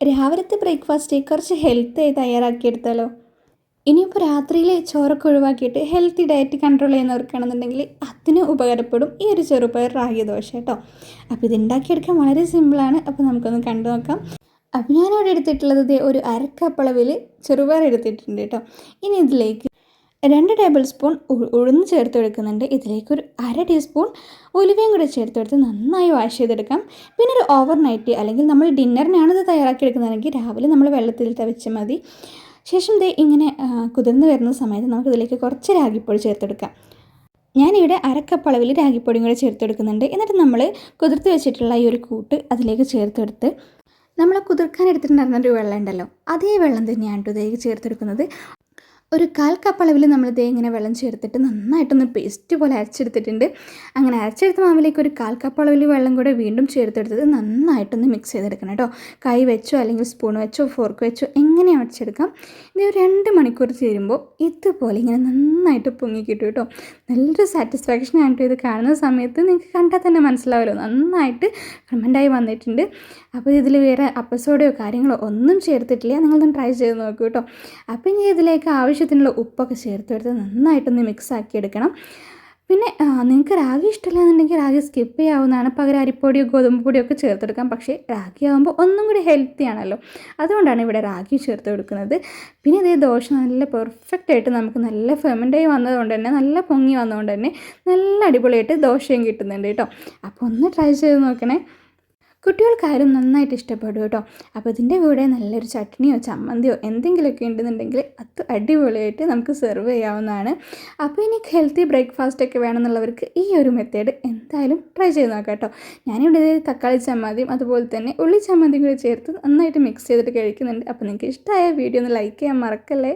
രാവിലത്തെ ബ്രേക്ക്ഫാസ്റ്റ് കുറച്ച് ഹെൽത്തി തയ്യാറാക്കിയെടുത്താലോ? ഇനിയിപ്പോൾ രാത്രിയിലെ ചോറൊക്കെ ഒഴിവാക്കിയിട്ട് ഹെൽത്തി ഡയറ്റ് കൺട്രോൾ ചെയ്യുന്നവർക്കാണെന്നുണ്ടെങ്കിൽ അതിന് ഉപകാരപ്പെടും ഈ ഒരു ചെറുപയർ റാഗി ദോശ കേട്ടോ. അപ്പോൾ ഇത് ഉണ്ടാക്കിയെടുക്കാൻ വളരെ സിമ്പിളാണ് അപ്പോൾ നമുക്കൊന്ന് കണ്ടു നോക്കാം. അപ്പോൾ ഞാനിവിടെ എടുത്തിട്ടുള്ളത് ഒരു അരക്കപ്പളവിൽ ചെറുപയർ എടുത്തിട്ടുണ്ട് കേട്ടോ. ഇനി ഇതിലേക്ക് രണ്ട് ടേബിൾ സ്പൂൺ ഉഴുന്ന് ചേർത്ത് എടുക്കുന്നുണ്ട് ഇതിലേക്ക് ഒരു അര ടീസ്പൂൺ ഉലുവയും കൂടെ ചേർത്തെടുത്ത് നന്നായി വാഷ് ചെയ്തെടുക്കാം. പിന്നെ ഒരു ഓവർ നൈറ്റ് അല്ലെങ്കിൽ നമ്മൾ ഡിന്നറിനാണ് ഇത് തയ്യാറാക്കി എടുക്കുന്നതെങ്കിൽ രാവിലെ നമ്മൾ വെള്ളത്തിൽ തവച്ച് മതി. ശേഷം ദേ ഇങ്ങനെ കുതിർന്ന് വരുന്ന സമയത്ത് നമുക്ക് ഇതിലേക്ക് കുറച്ച് രാഗിപ്പൊടി ചേർത്തെടുക്കാം. ഞാനിവിടെ അരക്കപ്പ് അളവിൽ രാഗിപ്പൊടിയും കൂടെ ചേർത്തെടുക്കുന്നുണ്ട്. എന്നിട്ട് നമ്മൾ കുതിർത്ത് വെച്ചിട്ടുള്ള ഈ ഒരു കൂട്ട് അതിലേക്ക് ചേർത്തെടുത്ത് നമ്മൾ കുതിർക്കാൻ എടുത്തിട്ടുണ്ടായിരുന്ന ഒരു വെള്ളം ഉണ്ടല്ലോ അതേ വെള്ളം തന്നെയാണ് ഇതിലേക്ക് ചേർത്തെടുക്കുന്നത്. ഒരു കാൽ കപ്പ് അളവിൽ നമ്മൾ ഇതേ ഇങ്ങനെ വെള്ളം ചേർത്തിട്ട് നന്നായിട്ടൊന്ന് പേസ്റ്റ് പോലെ അരച്ചെടുത്തിട്ടുണ്ട്. അങ്ങനെ അരച്ചെടുത്ത മാവിലേക്ക് ഒരു കാൽ കപ്പ് അളവിൽ വെള്ളം കൂടെ വീണ്ടും ചേർത്തെടുത്തത് നന്നായിട്ടൊന്ന് മിക്സ് ചെയ്തെടുക്കണം കേട്ടോ. കൈ വെച്ചോ അല്ലെങ്കിൽ സ്പൂൺ വെച്ചോ ഫോർക്ക് വെച്ചോ എങ്ങനെ അരച്ചെടുക്കാം. ഇനി ഒരു രണ്ട് മണിക്കൂർ ചേരുമ്പോൾ ഇതുപോലെ ഇങ്ങനെ നന്നായിട്ട് പൊങ്ങി കിട്ടും കേട്ടോ. നല്ലൊരു സാറ്റിസ്ഫാക്ഷൻ ആയിട്ട് ഇത് കാണുന്ന സമയത്ത്. നിങ്ങൾക്ക് കണ്ടാൽ തന്നെ മനസ്സിലാവുമല്ലോ. നന്നായിട്ട് കമന്റായി വന്നിട്ടുണ്ട്. അപ്പോൾ ഇതിൽ വേറെ അപ്പസോഡോ കാര്യങ്ങളോ ഒന്നും ചേർത്തിട്ടില്ല. നിങ്ങളൊന്ന് ട്രൈ ചെയ്ത് നോക്കൂ കേട്ടോ. അപ്പോൾ ഇനി ഇതിലേക്ക് ആവശ്യത്തിനുള്ള ഉപ്പൊക്കെ ചേർത്തെടുത്ത് നന്നായിട്ടൊന്ന് മിക്സ് ആക്കി എടുക്കണം. പിന്നെ നിങ്ങൾക്ക് രാഗി ഇഷ്ടമില്ല എന്നുണ്ടെങ്കിൽ രാഗി സ്കിപ്പ് ചെയ്യാവുന്നതാണ്. പകരം അരിപ്പൊടിയോ ഗോതമ്പ് പൊടിയോ ഒക്കെ ചേർത്തെടുക്കാം. പക്ഷേ രാഗി ആകുമ്പോൾ ഒന്നും കൂടി ഹെൽത്തി ആണല്ലോ. അതുകൊണ്ടാണ് ഇവിടെ രാഗി ചേർത്ത് കൊടുക്കുന്നത്. പിന്നെ ഇതേ ദോശ നല്ല പെർഫെക്റ്റ് ആയിട്ട് നമുക്ക് നല്ല ഫെമൻഡായി വന്നതുകൊണ്ട് തന്നെ നല്ല പൊങ്ങി വന്നതുകൊണ്ട് തന്നെ നല്ല അടിപൊളിയായിട്ട് ദോശയും കിട്ടുന്നുണ്ട് കേട്ടോ. അപ്പോൾ ഒന്ന് ട്രൈ ചെയ്ത് നോക്കണേ. കുട്ടികൾക്കാരും നന്നായിട്ട് ഇഷ്ടപ്പെടും കേട്ടോ. അപ്പോൾ ഇതിന്റെ കൂടെ നല്ലൊരു ചട്നിയോ ചമ്മന്തിയോ എന്തെങ്കിലുമൊക്കെ ഉണ്ടെന്നുണ്ടെങ്കിൽ അത് അടിപൊളിയായിട്ട് നമുക്ക് സെർവ് ചെയ്യാവുന്നതാണ്. അപ്പോൾ ഇനി ഹെൽത്തി ബ്രേക്ക്ഫാസ്റ്റ് ഒക്കെ വേണമെന്നുള്ളവർക്ക് ഈ ഒരു മെത്തേഡ് എന്തായാലും ട്രൈ ചെയ്ത് നോക്കാം കേട്ടോ. ഞാനിവിടെ തക്കാളി ചമ്മന്തിയും അതുപോലെ തന്നെ ഉള്ളി ചമ്മന്തിയും കൂടി ചേർത്ത് നന്നായിട്ട് മിക്സ് ചെയ്തിട്ട് കഴിക്കുന്നുണ്ട്. അപ്പോൾ നിങ്ങൾക്ക് ഇഷ്ടമായ വീഡിയോ ഒന്ന് ലൈക്ക് ചെയ്യാൻ മറക്കല്ലേ?